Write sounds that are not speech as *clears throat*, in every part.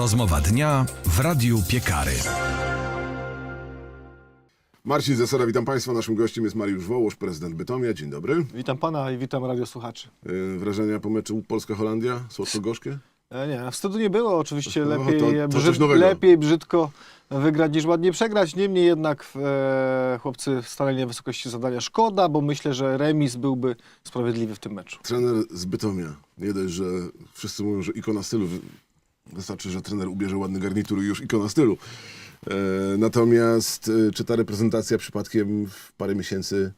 Rozmowa dnia w Radiu Piekary. Marcin Zasada, witam Państwa. Naszym gościem jest Mariusz Wołosz, prezydent Bytomia. Dzień dobry. Witam pana i witam radiosłuchaczy. Yy, Wrażenia po meczu Polska-Holandia? Słodko-gorzkie? E, Nie, wstydu nie było. Oczywiście No, lepiej, to- to brzyd, lepiej brzydko wygrać niż ładnie przegrać. Niemniej jednak e, chłopcy stanęli na wysokości zadania. Szkoda, bo myślę, że remis byłby sprawiedliwy w tym meczu. Trener z Bytomia. Nie dość, że wszyscy mówią, że ikona stylu. Wy- Wystarczy, że trener ubierze ładny garnitur i już ikona stylu. E, natomiast e, czy ta reprezentacja przypadkiem w parę miesięcy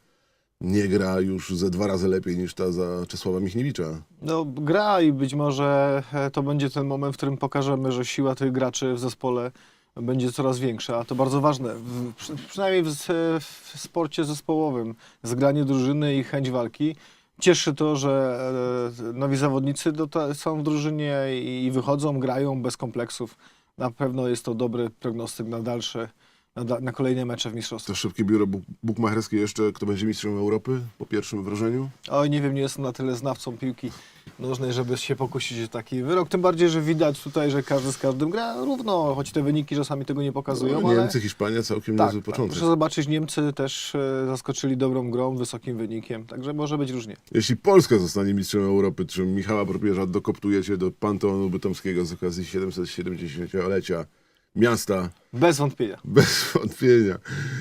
nie gra już ze dwa razy lepiej niż ta za Czesława Michniewicza? No, gra i być może e, to będzie ten moment, w którym pokażemy, że siła tych graczy w zespole będzie coraz większa, a to bardzo ważne, w, przy, przynajmniej w, w sporcie zespołowym, zgranie drużyny i chęć walki. Cieszy to, że e, nowi zawodnicy są w drużynie i wychodzą, grają bez kompleksów. Na pewno jest to dobry prognostyk na dalsze, na, na kolejne mecze w mistrzostwie. To szybkie biuro buk- bukmacherskie jeszcze, kto będzie mistrzem Europy po pierwszym wrażeniu? Oj, nie wiem, nie jestem na tyle znawcą piłki nożnej, żeby się pokusić o taki wyrok. Tym bardziej, że widać tutaj, że każdy z każdym gra równo, choć te wyniki czasami tego nie pokazują. No, ale... Niemcy, Hiszpania, całkiem Tak, niezły tak, początek. proszę zobaczyć, Niemcy też e, zaskoczyli dobrą grą, wysokim wynikiem, także może być różnie. Jeśli Polska zostanie mistrzem Europy, czy Michała Propierza dokoptujecie do Panteonu Bytomskiego z okazji 770-lecia miasta, Bez wątpienia. bez wątpienia.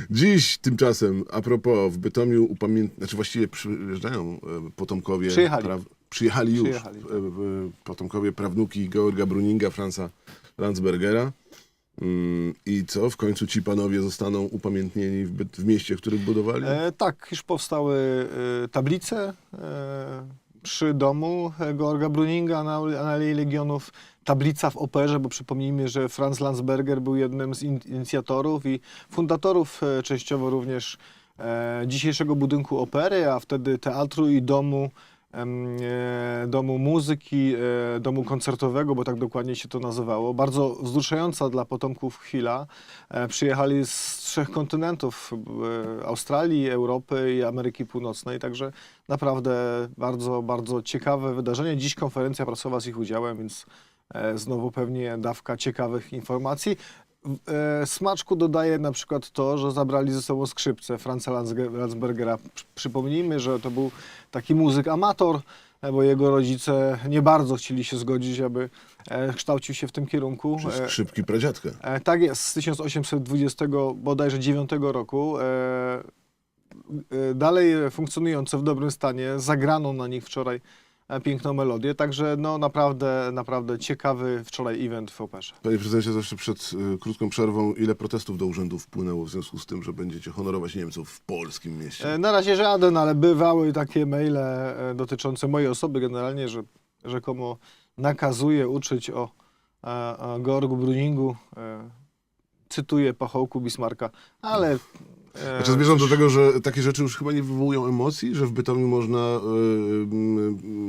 Dziś tymczasem, a propos, w Bytomiu upamięt... znaczy właściwie przyjeżdżają e, potomkowie... Przyjechali. Przyjechali już. Przyjechali. e, e, Potomkowie prawnuki Georga Bruninga, Franza Landsbergera. Mm, I co? W końcu ci panowie zostaną upamiętnieni w, w mieście, w którym budowali? E, tak, już powstały e, tablice e, przy domu e, Georga Bruninga na, na Alei Legionów. Tablica w operze, bo przypomnijmy, że Franz Landsberger był jednym z in, inicjatorów i fundatorów e, częściowo również e, dzisiejszego budynku opery, a wtedy teatru i domu, domu muzyki, e, domu koncertowego, bo tak dokładnie się to nazywało. Bardzo wzruszająca dla potomków chwila. E, Przyjechali z trzech kontynentów, e, Australii, Europy i Ameryki Północnej, także naprawdę bardzo, bardzo ciekawe wydarzenie. Dziś konferencja prasowa z ich udziałem, więc e, znowu pewnie dawka ciekawych informacji. E, Smaczku dodaje na przykład to, że zabrali ze sobą skrzypce Franza Landsbergera. Przy- Przypomnijmy, że to był taki muzyk amator, e, bo jego rodzice nie bardzo chcieli się zgodzić, aby e, kształcił się w tym kierunku. Przez E, skrzypki pradziadka. E, tak jest, z 1820 bodajże 9 roku. Dalej funkcjonujące w dobrym stanie. Zagrano na nich wczoraj piękną melodię, także no naprawdę, naprawdę ciekawy wczoraj event w operze. Panie prezydencie, jeszcze przed y, krótką przerwą, ile protestów do urzędów wpłynęło w związku z tym, że będziecie honorować Niemców w polskim mieście? E, na razie żaden, ale bywały takie maile e, dotyczące mojej osoby generalnie, że rzekomo nakazuje uczyć o, e, o Georgu Bruningu. E, cytuję pachołku Bismarka, ale... e, Znaczy zmierzam do tego, że takie rzeczy już chyba nie wywołują emocji, że w Bytomiu można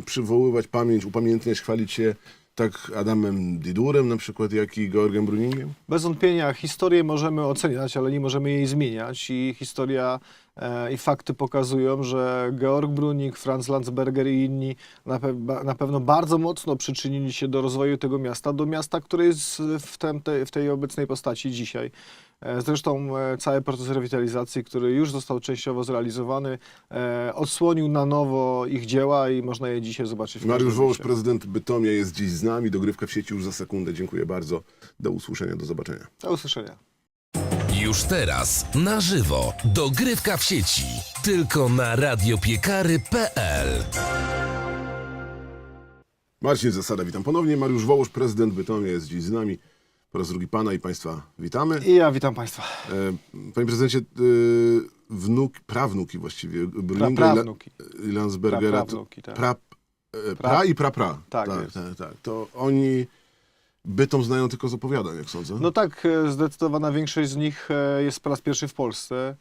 y, przywoływać pamięć, upamiętniać, chwalić się tak Adamem Didurem na przykład, jak i Georgiem Bruningiem? Bez wątpienia historię możemy oceniać, ale nie możemy jej zmieniać i historia e, i fakty pokazują, że Georg Bruning, Franz Landsberger i inni na, pe na pewno bardzo mocno przyczynili się do rozwoju tego miasta, do miasta, które jest w, tem, te, w tej obecnej postaci dzisiaj. E, Zresztą e, cały proces rewitalizacji, który już został częściowo zrealizowany, e, odsłonił na nowo ich dzieła i można je dzisiaj zobaczyć. w Mariusz Wołosz, prezydent Bytomia jest dziś z nami, dogrywka w sieci już za sekundę. Dziękuję bardzo. Do usłyszenia, do zobaczenia. Do usłyszenia. Już teraz na żywo dogrywka w sieci. Tylko na radiopiekary.pl Marcin Zasada, witam ponownie. Mariusz Wołosz, prezydent Bytomia jest dziś z nami. Po raz drugi pana i państwa witamy. I ja witam Państwa. E, Panie prezydencie, y, wnuk, prawnuki właściwie La- Prawnuki. i Landsbergera. Prawnuki, tak. Pra, e, pra Pra- i pra, pra. Tak tak, tak, tak. To oni bytom znają tylko z opowiadań, jak sądzę. No tak, e, zdecydowana większość z nich e, jest po raz pierwszy w Polsce.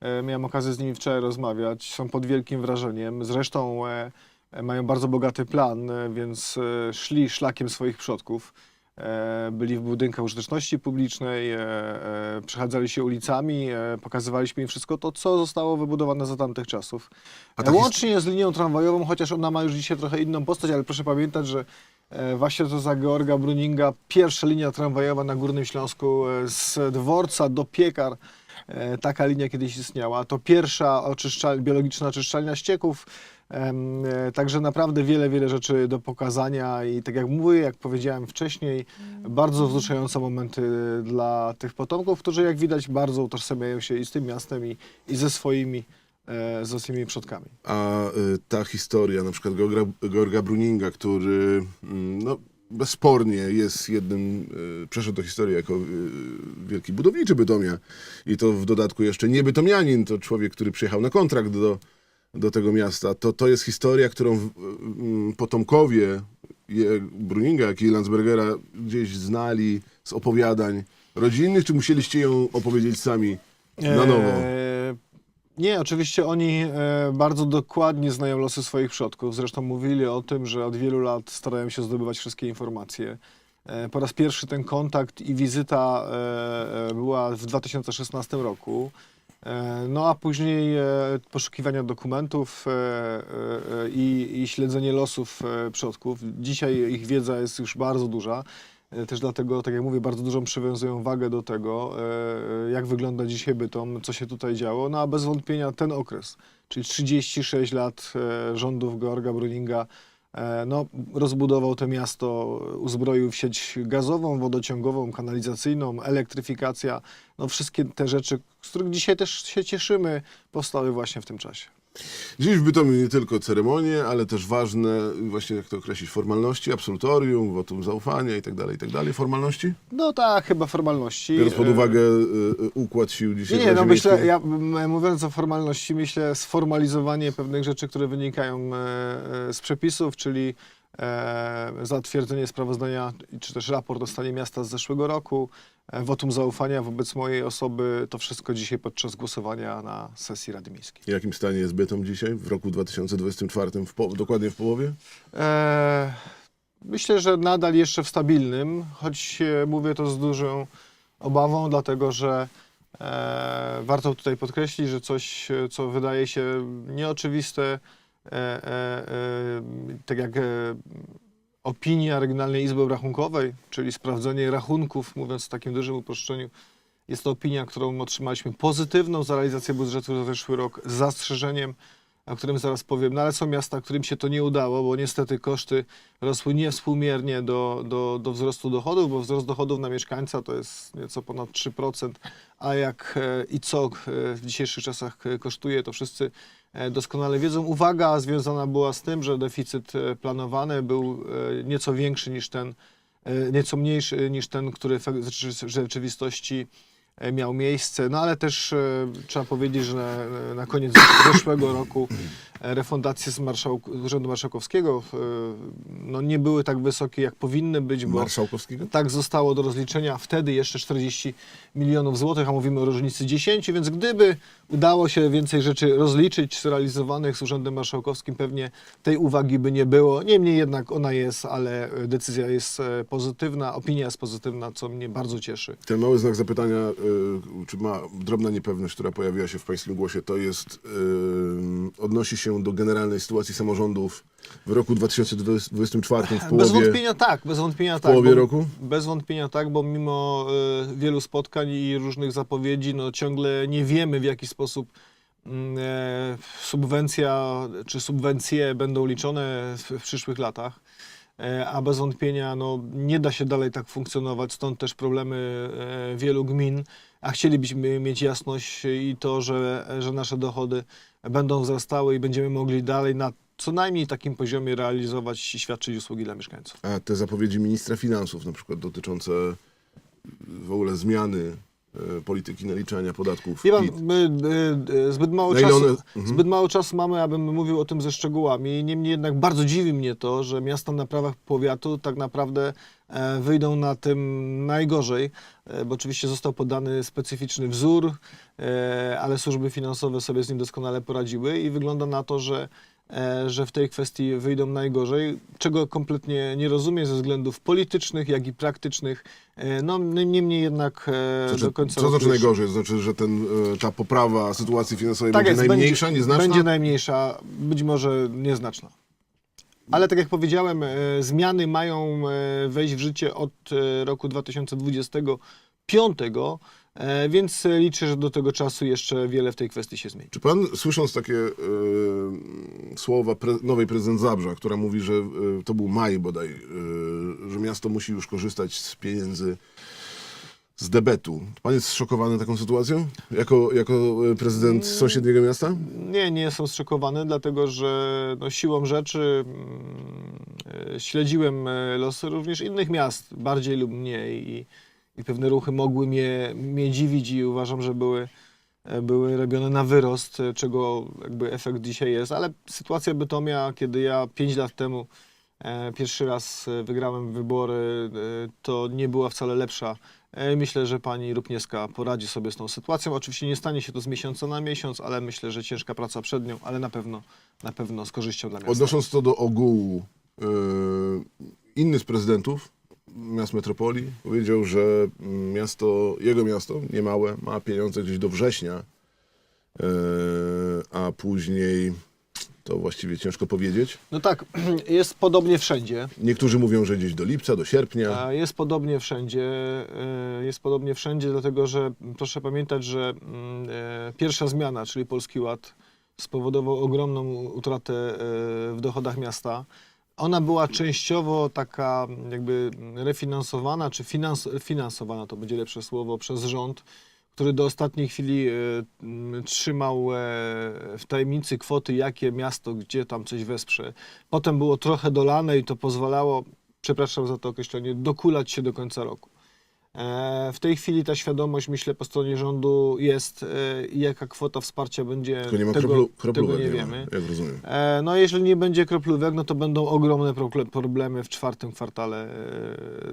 E, Miałem okazję z nimi wczoraj rozmawiać. Są pod wielkim wrażeniem. Zresztą e, e, mają bardzo bogaty plan, e, więc e, szli szlakiem swoich przodków. E, byli w budynkach użyteczności publicznej, e, e, przechadzali się ulicami, pokazywaliśmy im wszystko to, co zostało wybudowane za tamtych czasów. A ta his- Łącznie z linią tramwajową, chociaż ona ma już dzisiaj trochę inną postać, ale proszę pamiętać, że właśnie to za Georga Bruninga pierwsza linia tramwajowa na Górnym Śląsku z dworca do piekar, taka linia kiedyś istniała. To pierwsza oczyszczal, biologiczna oczyszczalnia ścieków, e, Także naprawdę wiele, wiele rzeczy do pokazania i tak jak mówię, jak powiedziałem wcześniej, bardzo wzruszające momenty dla tych potomków, którzy jak widać bardzo utożsamiają się i z tym miastem i, i ze swoimi, e, ze swoimi przodkami. A y, ta historia, na przykład Georga, Georga Bruninga, który mm, no, bezspornie jest jednym, y, przeszedł do historii jako y, wielki budowniczy Bytomia i to w dodatku jeszcze nie Bytomianin, to człowiek, który przyjechał na kontrakt do, do tego miasta. To, to jest historia, którą w- mm, potomkowie je- Bruninga, jak i Landsbergera gdzieś znali z opowiadań rodzinnych, czy musieliście ją opowiedzieć sami na nowo? E, Nie, oczywiście oni e, bardzo dokładnie znają losy swoich przodków. Zresztą mówili o tym, że od wielu lat starają się zdobywać wszystkie informacje. E, Po raz pierwszy ten kontakt i wizyta e, była w 2016 roku. No a później poszukiwania dokumentów i, i śledzenie losów przodków. Dzisiaj ich wiedza jest już bardzo duża. E, Też dlatego, tak jak mówię, bardzo dużą przywiązują wagę do tego, e, jak wygląda dzisiaj Bytom, co się tutaj działo. No a bez wątpienia ten okres, czyli 36 lat e, rządów Georga Bruninga, e, no, rozbudował to miasto, uzbroił w sieć gazową, wodociągową, kanalizacyjną, elektryfikacja. No wszystkie te rzeczy, z których dzisiaj też się cieszymy, powstały właśnie w tym czasie. Dziś w Bytomiu nie tylko ceremonie, ale też ważne, właśnie jak to określić, formalności, absolutorium, wotum zaufania i tak dalej, i tak dalej. Formalności? No tak, chyba formalności. Biorąc pod E, uwagę y, y, układ sił dzisiaj Nie, w nie, no myślę, Miejskiej. ja m, mówiąc o formalności, myślę sformalizowanie pewnych rzeczy, które wynikają e, e, z przepisów, czyli zatwierdzenie sprawozdania, czy też raport o stanie miasta z zeszłego roku, e, wotum zaufania wobec mojej osoby, to wszystko dzisiaj podczas głosowania na sesji Rady Miejskiej. W jakim stanie jest Bytom dzisiaj, w roku 2024, w po, dokładnie w połowie? E, myślę, że nadal jeszcze w stabilnym, choć e, mówię to z dużą obawą, dlatego że e, warto tutaj podkreślić, że coś, e, co wydaje się nieoczywiste, e, e, e, tak jak e, opinia Regionalnej Izby Obrachunkowej, czyli sprawdzenie rachunków, mówiąc w takim dużym uproszczeniu, jest to opinia, którą otrzymaliśmy pozytywną za realizację budżetu za zeszły rok z zastrzeżeniem, o którym zaraz powiem. No ale są miasta, którym się to nie udało, bo niestety koszty rosły niewspółmiernie do, do, do wzrostu dochodów, bo wzrost dochodów na mieszkańca to jest nieco ponad 3%, a jak e, i co e, w dzisiejszych czasach e, kosztuje, to wszyscy e, doskonale wiedzą. Uwaga związana była z tym, że deficyt e, planowany był e, nieco większy niż ten, e, nieco mniejszy niż ten, który w rzeczy- w rzeczywistości e, miał miejsce. No ale też e, trzeba powiedzieć, że e, na koniec zeszłego roku e, refundacje z, marszałk- z Urzędu Marszałkowskiego e, no, nie były tak wysokie, jak powinny być, bo Marszałkowskiego? tak zostało do rozliczenia wtedy jeszcze 40 milionów złotych, a mówimy o różnicy 10, więc gdyby udało się więcej rzeczy rozliczyć zrealizowanych z Urzędem Marszałkowskim, pewnie tej uwagi by nie było. Niemniej jednak ona jest, ale e, decyzja jest e, pozytywna, opinia jest pozytywna, co mnie bardzo cieszy. Ten mały znak zapytania, czy ma drobna niepewność, która pojawiła się w pańskim głosie, to jest, y, odnosi się do generalnej sytuacji samorządów w roku 2024, w Bez połowie, wątpienia tak, bez wątpienia w tak. połowie bo- roku? Bez wątpienia tak, bo mimo y, wielu spotkań i różnych zapowiedzi, no ciągle nie wiemy w jaki sposób mm, e, subwencja czy subwencje będą liczone w, w przyszłych latach. E, A bez wątpienia no, nie da się dalej tak funkcjonować, stąd też problemy e, wielu gmin. A chcielibyśmy mieć jasność i to, że, że nasze dochody będą wzrastały i będziemy mogli dalej na co najmniej takim poziomie realizować i świadczyć usługi dla mieszkańców. A te zapowiedzi ministra finansów, na przykład dotyczące w ogóle zmiany polityki naliczania podatków. Wie pan, i- my, y, y, zbyt, mało czasu, one- mhm. zbyt mało czasu mamy, abym mówił o tym ze szczegółami. Niemniej jednak bardzo dziwi mnie to, że miasta na prawach powiatu tak naprawdę e, wyjdą na tym najgorzej, e, bo oczywiście został podany specyficzny wzór, e, ale służby finansowe sobie z nim doskonale poradziły i wygląda na to, że e, że w tej kwestii wyjdą najgorzej, czego kompletnie nie rozumiem ze względów politycznych, jak i praktycznych. E, No, niemniej jednak e, Znaczy, do końca co znaczy najgorzej? Znaczy, że ten, e, ta poprawa sytuacji finansowej Tak będzie jest, najmniejsza, będzie, nieznaczna? Będzie najmniejsza, być może nieznaczna. Ale tak jak powiedziałem, e, zmiany mają e, wejść w życie od e, roku 2025, e, więc liczę, że do tego czasu jeszcze wiele w tej kwestii się zmieni. Czy pan, słysząc takie e, słowa pre, nowej prezydent Zabrza, która mówi, że e, to był maj bodaj, e, że miasto musi już korzystać z pieniędzy z debetu. Pan jest zszokowany taką sytuacją? Jako, jako prezydent Mm. sąsiedniego miasta? Nie, nie jestem zszokowany, dlatego że no, siłą rzeczy mm, e, śledziłem e, losy również innych miast, bardziej lub mniej i, i pewne ruchy mogły mnie, mnie dziwić i uważam, że były, e, były robione na wyrost, e, czego jakby efekt dzisiaj jest, ale sytuacja Bytomia, kiedy ja 5 lat temu e, pierwszy raz wygrałem wybory, to nie była wcale lepsza. Myślę, że pani Rupnieska poradzi sobie z tą sytuacją. Oczywiście nie stanie się to z miesiąca na miesiąc, ale myślę, że ciężka praca przed nią, ale na pewno, na pewno z korzyścią dla miasta. Odnosząc to do ogółu, e, inny z prezydentów miast metropolii powiedział, że miasto, jego miasto, niemałe, ma pieniądze gdzieś do września, e, a później to właściwie ciężko powiedzieć. No tak, *clears throat* jest podobnie wszędzie. Niektórzy mówią, że gdzieś do lipca, do sierpnia. Jest podobnie wszędzie. e, Jest podobnie wszędzie, dlatego że proszę pamiętać, że mm, e, pierwsza zmiana, czyli Polski Ład, spowodował ogromną utratę w dochodach miasta. Ona była częściowo taka jakby refinansowana, czy finans, finansowana, to będzie lepsze słowo, przez rząd, który do ostatniej chwili m, trzymał e, w tajemnicy kwoty, jakie miasto, gdzie tam coś wesprze. Potem było trochę dolane i to pozwalało, przepraszam za to określenie, dokulać się do końca roku. E, W tej chwili ta świadomość, myślę, po stronie rządu jest e, jaka kwota wsparcia będzie, Tylko nie ma tego, kroplu, tego kroplówek, nie nie wiemy. ma, jak rozumiem. E, No jeżeli nie będzie kroplówek, no to będą ogromne problemy w czwartym kwartale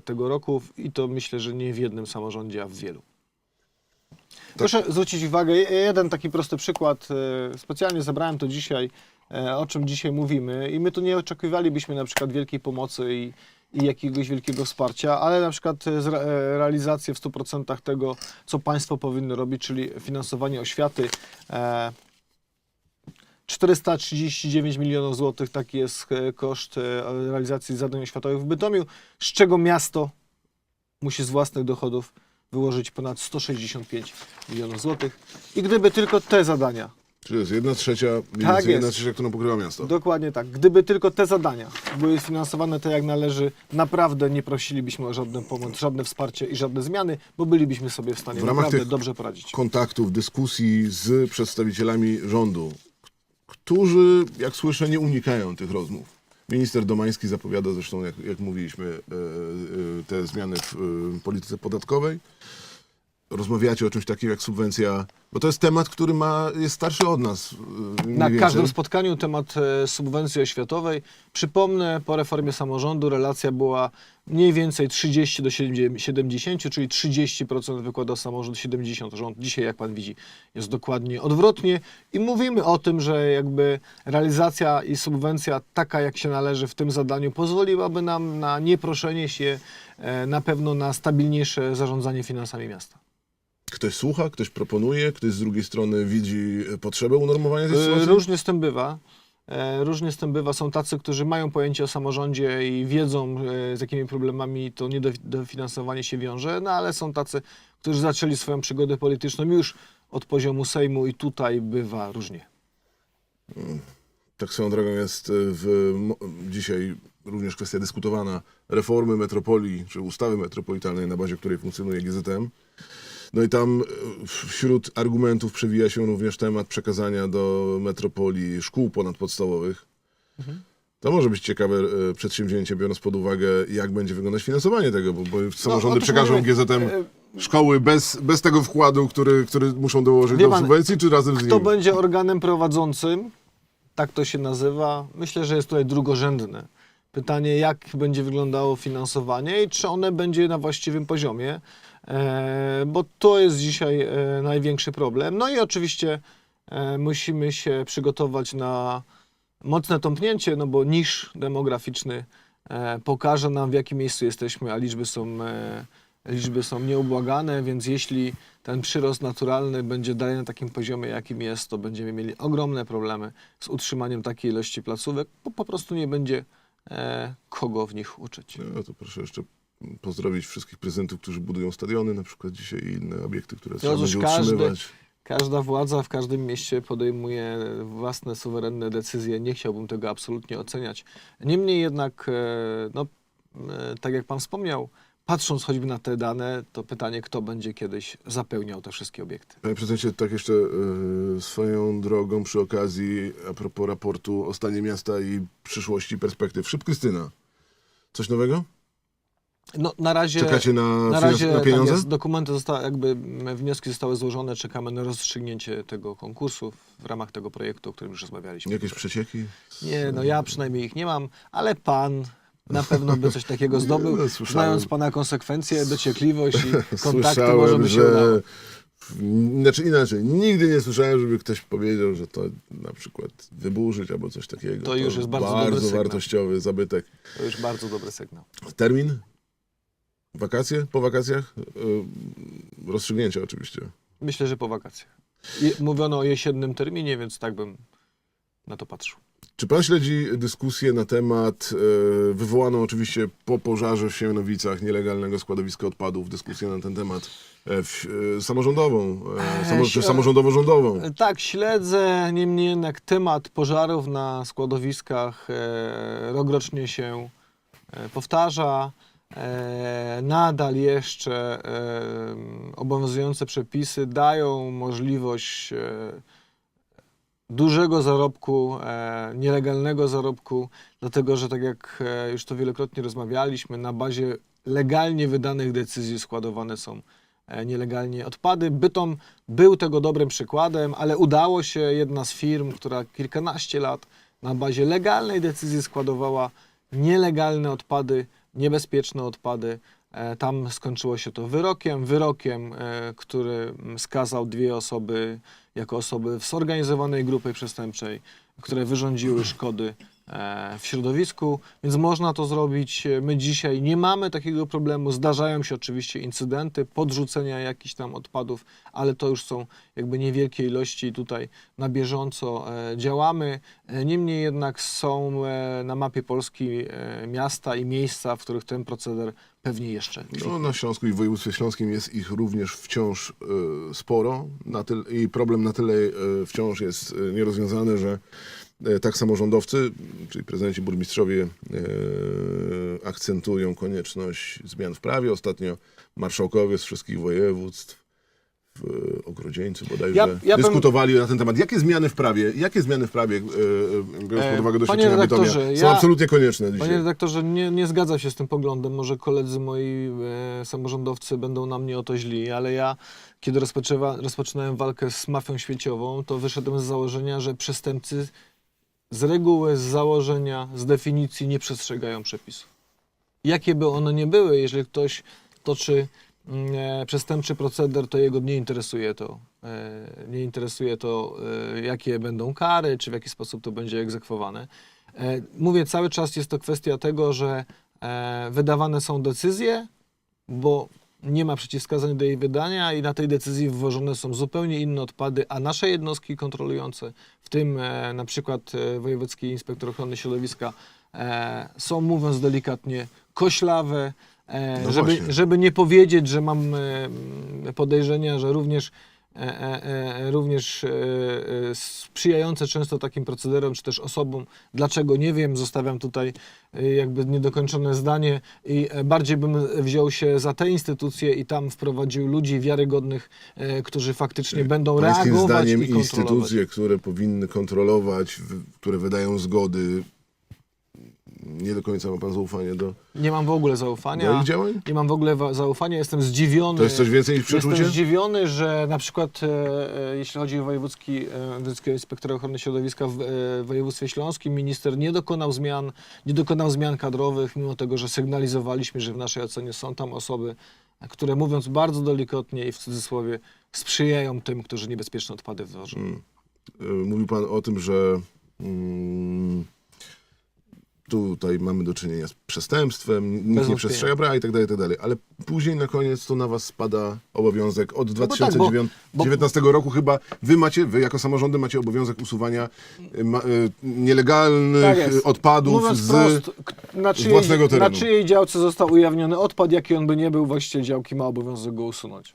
tego roku i to myślę, że nie w jednym samorządzie, a w wielu. Proszę zwrócić uwagę, je- jeden taki prosty przykład, specjalnie zebrałem to dzisiaj, o czym dzisiaj mówimy i my tu nie oczekiwalibyśmy na przykład wielkiej pomocy i, i jakiegoś wielkiego wsparcia, ale na przykład e, e, realizację w 100% tego, co państwo powinno robić, czyli finansowanie oświaty. E, 439 milionów złotych, taki jest e, koszt e, realizacji zadań oświatowych w Bytomiu, z czego miasto musi z własnych dochodów wyłożyć ponad 165 milionów złotych. I gdyby tylko te zadania, Czyli to jest jedna trzecia, Tak więcej jedna jest. trzecia, którą pokrywa miasto. dokładnie tak, gdyby tylko te zadania były finansowane tak jak należy, naprawdę nie prosilibyśmy o żadną pomoc, żadne wsparcie i żadne zmiany, bo bylibyśmy sobie w stanie W ramach naprawdę dobrze poradzić. kontaktów, dyskusji z przedstawicielami rządu, którzy, jak słyszę, nie unikają tych rozmów. Minister Domański zapowiada zresztą, jak, jak mówiliśmy, e, e, te zmiany w e, polityce podatkowej. Rozmawiacie o czymś takim jak subwencja, bo to jest temat, który ma, jest starszy od nas. mniej Na więcej. każdym spotkaniu temat e, subwencji oświatowej. Przypomnę, po reformie samorządu relacja była mniej więcej 30 do 70, czyli 30% wykładał samorząd, 70% rząd. Dzisiaj, jak pan widzi, jest dokładnie odwrotnie i mówimy o tym, że jakby realizacja i subwencja taka, jak się należy w tym zadaniu, pozwoliłaby nam na nieproszenie się, e, na pewno na stabilniejsze zarządzanie finansami miasta. Ktoś słucha, ktoś proponuje, ktoś z drugiej strony widzi potrzebę unormowania tej E, sytuacji? Różnie z tym bywa. E, Różnie z tym bywa. Są tacy, którzy mają pojęcie o samorządzie i wiedzą, e, z jakimi problemami to niedofinansowanie się wiąże, no ale są tacy, którzy zaczęli swoją przygodę polityczną już od poziomu Sejmu i tutaj bywa różnie. Tak swoją drogą jest y, w, dzisiaj również kwestia dyskutowana reformy metropolii, czy ustawy metropolitalnej, na bazie której funkcjonuje GZM. No i tam y, wśród argumentów przewija się również temat przekazania do metropolii szkół ponadpodstawowych. To może być ciekawe y, przedsięwzięcie, biorąc pod uwagę, jak będzie wyglądać finansowanie tego, bo, bo samorządy otóż przekażą GZM e, szkoły bez, bez tego wkładu, który, który muszą dołożyć Wie do subwencji, czy razem z Kto nimi? będzie organem prowadzącym, tak to się nazywa, myślę, że jest tutaj drugorzędne. Pytanie, jak będzie wyglądało finansowanie i czy one będzie na właściwym poziomie, e, bo to jest dzisiaj e, największy problem. No i oczywiście e, musimy się przygotować na mocne tąpnięcie, no bo niż demograficzny e, pokaże nam, w jakim miejscu jesteśmy, a liczby są, e, liczby są nieubłagane, więc jeśli ten przyrost naturalny będzie dalej na takim poziomie, jakim jest, to będziemy mieli ogromne problemy z utrzymaniem takiej ilości placówek, bo po prostu nie będzie e, kogo w nich uczyć. No to proszę jeszcze pozdrowić wszystkich prezydentów, którzy budują stadiony na przykład dzisiaj i inne obiekty, które trzeba będzie utrzymywać. Każda władza w każdym mieście podejmuje własne suwerenne decyzje. Nie chciałbym tego absolutnie oceniać. Niemniej jednak, e, no, e, tak jak Pan wspomniał, patrząc choćby na te dane, to pytanie, kto będzie kiedyś zapełniał te wszystkie obiekty. Panie prezydencie, tak jeszcze e, swoją drogą przy okazji, a propos raportu o stanie miasta i przyszłości perspektyw. Szybko Krystyna. Coś nowego? No, na razie, Czekacie na, na, razie na tak pieniądze? jest, dokumenty zostały, jakby wnioski zostały złożone, czekamy na rozstrzygnięcie tego konkursu w ramach tego projektu, o którym już rozmawialiśmy. Jakieś przecieki? Nie, no ja przynajmniej ich nie mam, ale pan na pewno by coś takiego zdobył. *laughs* No. Znając pana konsekwencje, dociekliwość i *laughs* kontakty, Słyszałem, może by się udało. że... Znaczy inaczej, nigdy nie słyszałem, żeby ktoś powiedział, że to na przykład wyburzyć albo coś takiego. To już jest bardzo bardzo wartościowy zabytek. To już bardzo dobry sygnał. Termin? Wakacje? Po wakacjach? Yy, rozstrzygnięcie oczywiście. Myślę, że po wakacjach. Mówiono o jesiennym terminie, więc tak bym na to patrzył. Czy pan śledzi dyskusję na temat, e, wywołaną oczywiście po pożarze w Siemianowicach, nielegalnego składowiska odpadów, dyskusję na ten temat e, w, e, samorządową, e, samo, czy si- samorządowo-rządową? Tak, śledzę, niemniej jednak temat pożarów na składowiskach e, rokrocznie się e, powtarza. E, nadal jeszcze e, obowiązujące przepisy dają możliwość e, dużego zarobku, nielegalnego zarobku, dlatego że tak jak już to wielokrotnie rozmawialiśmy, na bazie legalnie wydanych decyzji składowane są nielegalnie odpady. Bytom był tego dobrym przykładem, ale udało się jedna z firm, która kilkanaście lat na bazie legalnej decyzji składowała nielegalne odpady, niebezpieczne odpady. E, Tam skończyło się to wyrokiem, wyrokiem, e, który skazał dwie osoby jako osoby w zorganizowanej grupie przestępczej, które wyrządziły szkody w środowisku, więc można to zrobić. My dzisiaj nie mamy takiego problemu. Zdarzają się oczywiście incydenty podrzucenia jakichś tam odpadów, ale to już są jakby niewielkie ilości tutaj na bieżąco e, działamy. E, Niemniej jednak są e, na mapie Polski e, miasta i miejsca, w których ten proceder pewnie jeszcze No, na Śląsku i w województwie śląskim jest ich również wciąż e, sporo na tyl, i problem na tyle e, wciąż jest e, nierozwiązany, że e, tak samorządowcy, czyli prezydenci, burmistrzowie e, akcentują konieczność zmian w prawie. Ostatnio marszałkowie z wszystkich województw w Ogrodzieńcu bodajże Ja- ja bym- dyskutowali na ten temat. Jakie zmiany w prawie, jakie zmiany w prawie, e, e, biorąc E, pod uwagę doświadczenia Bytomia, są ja- absolutnie konieczne dzisiaj? Panie redaktorze, nie, nie zgadzam się z tym poglądem. Może koledzy moi e, samorządowcy będą na mnie o to źli, ale ja, kiedy rozpoczynałem walkę z mafią świeciową, to wyszedłem z założenia, że przestępcy z reguły, z założenia, z definicji nie przestrzegają przepisów. Jakie by one nie były, jeżeli ktoś toczy mm, e, przestępczy proceder, to jego nie interesuje to. E, nie interesuje to, e, jakie będą kary, czy w jaki sposób to będzie egzekwowane. E, mówię, cały czas jest to kwestia tego, że e, wydawane są decyzje, bo nie ma przeciwwskazań do jej wydania i na tej decyzji wwożone są zupełnie inne odpady, a nasze jednostki kontrolujące, w tym e, na przykład e, Wojewódzki Inspektor Ochrony Środowiska, e, są mówiąc delikatnie koślawe, e, No żeby, właśnie. żeby nie powiedzieć, że mam e, podejrzenia, że również również e, e, sprzyjające często takim procederom, czy też osobom. Dlaczego? Nie wiem, zostawiam tutaj e, jakby niedokończone zdanie i e, bardziej bym wziął się za te instytucje i tam wprowadził ludzi wiarygodnych, e, którzy faktycznie będą Pańskim reagować zdaniem i kontrolować. instytucje, które powinny kontrolować, które wydają zgody, nie do końca ma pan zaufanie do, Nie mam w ogóle do zaufania. ich działań? Nie mam w ogóle wa- zaufania, jestem zdziwiony. To jest coś więcej niż przeczucie? Jestem zdziwiony, że na przykład e, e, jeśli chodzi o wojewódzki, e, wojewódzkiego inspektora ochrony środowiska w e, województwie śląskim, minister nie dokonał zmian, nie dokonał zmian kadrowych, mimo tego, że sygnalizowaliśmy, że w naszej ocenie są tam osoby, e, które mówiąc bardzo delikatnie i w cudzysłowie sprzyjają tym, którzy niebezpieczne odpady wwożą. Y, Mówił pan o tym, że mm, tutaj mamy do czynienia z przestępstwem, nikt nie wątpienia. przestrzega prawa i tak dalej, i tak dalej. Ale później na koniec to na was spada obowiązek od bo tak, 2019 bo- roku chyba. Wy macie, wy jako samorządy macie obowiązek usuwania y, ma, y, nielegalnych Tak jest. y, odpadów Mówiąc z... wprost, k- na czyjej, własnego terenu. na czyjej działce został ujawniony odpad, jaki on by nie był, właściciel działki ma obowiązek go usunąć.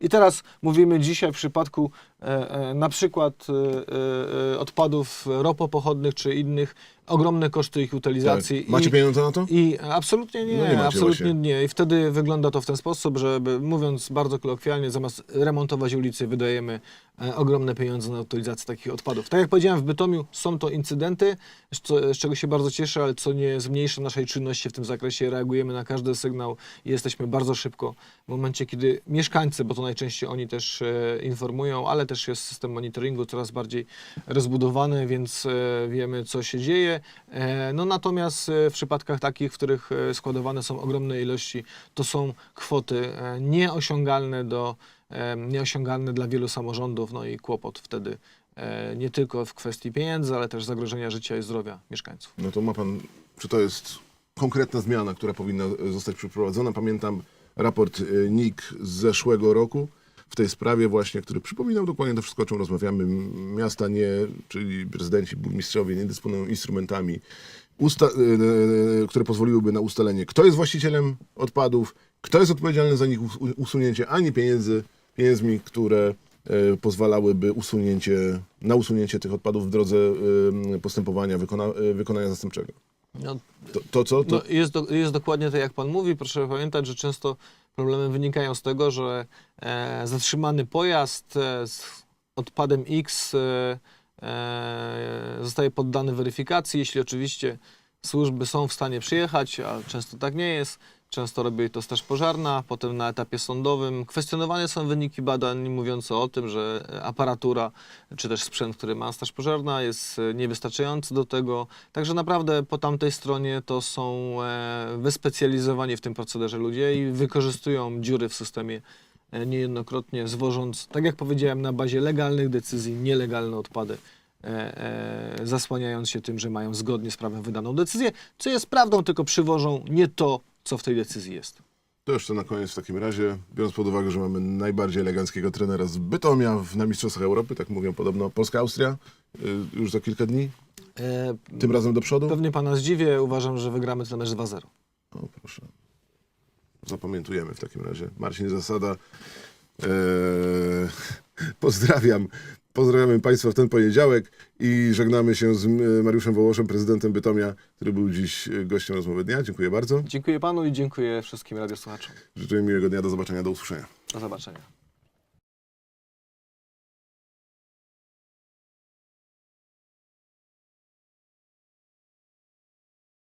I teraz mówimy dzisiaj w przypadku e, e, na przykład e, e, odpadów ropopochodnych czy innych, ogromne koszty ich utylizacji. Tak. Macie i, pieniądze na to? I absolutnie nie, No nie absolutnie właśnie. nie. I wtedy wygląda to w ten sposób, żeby mówiąc bardzo kolokwialnie, zamiast remontować ulicy, wydajemy e, ogromne pieniądze na utylizację takich odpadów. Tak jak powiedziałem, w Bytomiu są to incydenty, z, co, z czego się bardzo cieszę, ale co nie zmniejsza naszej czynności w tym zakresie. Reagujemy na każdy sygnał i jesteśmy bardzo szybko w momencie, kiedy mieszkańcy, bo to najczęściej oni też e, informują, ale też jest system monitoringu coraz bardziej rozbudowany, więc e, wiemy, co się dzieje. E, no natomiast e, w przypadkach takich, w których e, składowane są ogromne ilości, to są kwoty nieosiągalne do nieosiągalne dla wielu samorządów, no i kłopot wtedy nie tylko w kwestii pieniędzy, ale też zagrożenia życia i zdrowia mieszkańców. No to ma pan, czy to jest konkretna zmiana, która powinna zostać przeprowadzona? Pamiętam raport NIK z zeszłego roku w tej sprawie właśnie, który przypominał dokładnie to wszystko, o czym rozmawiamy. Miasta nie, czyli prezydenci, burmistrzowie nie dysponują instrumentami, usta- e, e, które pozwoliłyby na ustalenie, kto jest właścicielem odpadów, kto jest odpowiedzialny za nich us- usunięcie, ani pieniędzy, pieniędzmi, które e, pozwalałyby usunięcie, na usunięcie tych odpadów w drodze e, postępowania wykona, e, wykonania zastępczego. No, To, to co? To, No, jest, do, jest dokładnie tak, jak pan mówi. Proszę pamiętać, że często problemy wynikają z tego, że e, zatrzymany pojazd e, z odpadem X e, zostaje poddany weryfikacji, jeśli oczywiście służby są w stanie przyjechać, a często tak nie jest. Często robi to Straż Pożarna, potem na etapie sądowym. Kwestionowane są wyniki badań mówiące o tym, że aparatura czy też sprzęt, który ma Straż Pożarna jest e, niewystarczający do tego. Także naprawdę po tamtej stronie to są e, wyspecjalizowani w tym procederze ludzie i wykorzystują dziury w systemie e, niejednokrotnie, zwożąc, tak jak powiedziałem, na bazie legalnych decyzji, nielegalne odpady. Zasłaniając się tym, że mają zgodnie z prawem wydaną decyzję, co jest prawdą, tylko przywożą nie to, co w tej decyzji jest. to jeszcze na koniec w takim razie, biorąc pod uwagę, że mamy najbardziej eleganckiego trenera z Bytomia w, na Mistrzostwach Europy, tak mówią podobno Polska-Austria, y, już za kilka dni, E, tym razem do przodu. Pewnie pana zdziwię, uważam, że wygramy ten mecz 2-0. O, proszę. Zapamiętujemy w takim razie. Marcin Zasada. Eee, *laughs* pozdrawiam. Pozdrawiamy Państwa w ten poniedziałek i żegnamy się z m, Mariuszem Wołoszem, prezydentem Bytomia, który był dziś e, gościem rozmowy dnia. Dziękuję bardzo. Dziękuję panu i dziękuję wszystkim radiosłuchaczom. Życzę miłego dnia. Do zobaczenia, do usłyszenia. Do zobaczenia.